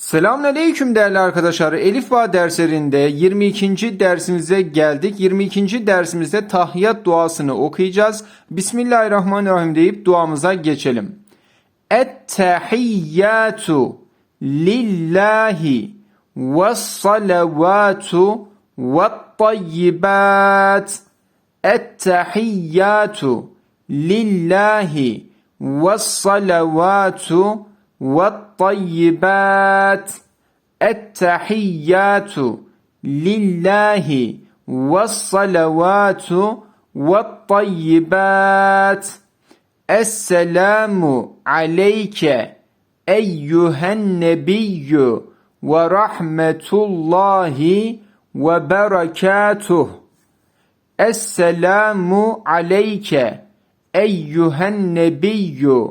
Selamünaleyküm değerli arkadaşlar. Elif Bağ derslerinde 22. dersimize geldik. 22. dersimizde tahiyyat duasını okuyacağız. Bismillahirrahmanirrahim deyip duamıza geçelim. Ettehiyyatu lillahi ve salavatu ve tayyibat. Ettehiyyatu lillahi ve salavatu والطيبات التحيات لله والصلوات والطيبات. السلام عليك أيها النبي ورحمة الله وبركاته. السلام عليك أيها النبي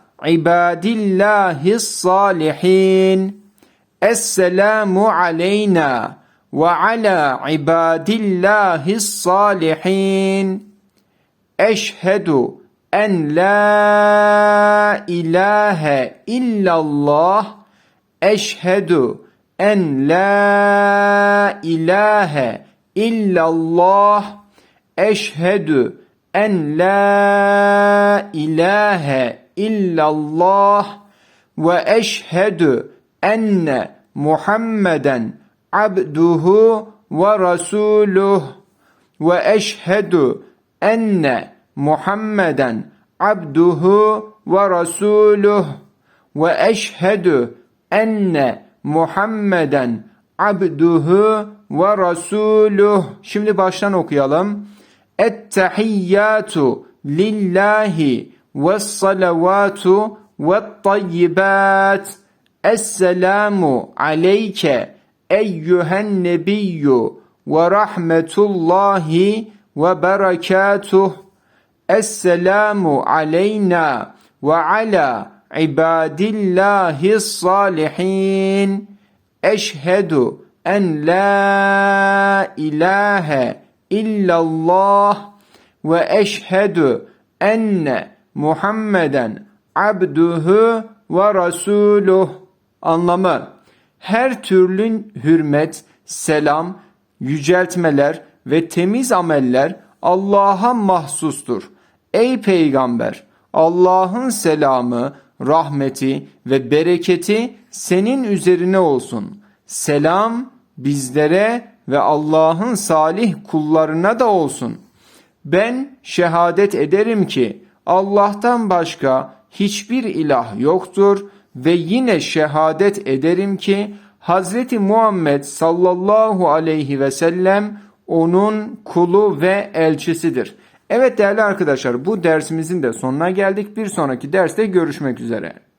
عباد الله الصالحين السلام علينا وعلى عباد الله الصالحين. أشهد أن لا إله إلا الله أشهد أن لا إله إلا الله أشهد أن لا إله illallah ve eşhedü enne Muhammeden abduhu ve rasuluh ve eşhedü enne Muhammeden abduhu ve rasuluh ve eşhedü enne Muhammeden abduhu ve rasuluh. Şimdi baştan okuyalım. Ettehiyyatu lillahi vessalavatu vettayyibat. Esselamu aleyke eyyühen nebiyyü ve rahmetullahi ve berekatuh. Esselamu aleyna ve ala ibadillahis salihin. Eşhedü en la ilahe illallah ve eşhedü enne Muhammeden abduhu ve rasuluh anlamı her türlü hürmet, selam, yüceltmeler ve temiz ameller Allah'a mahsustur. Ey peygamber Allah'ın selamı, rahmeti ve bereketi senin üzerine olsun. Selam bizlere ve Allah'ın salih kullarına da olsun. Ben şehadet ederim ki Allah'tan başka hiçbir ilah yoktur ve yine şehadet ederim ki Hazreti Muhammed sallallahu aleyhi ve sellem onun kulu ve elçisidir. Evet değerli arkadaşlar bu dersimizin de sonuna geldik. Bir sonraki derste görüşmek üzere.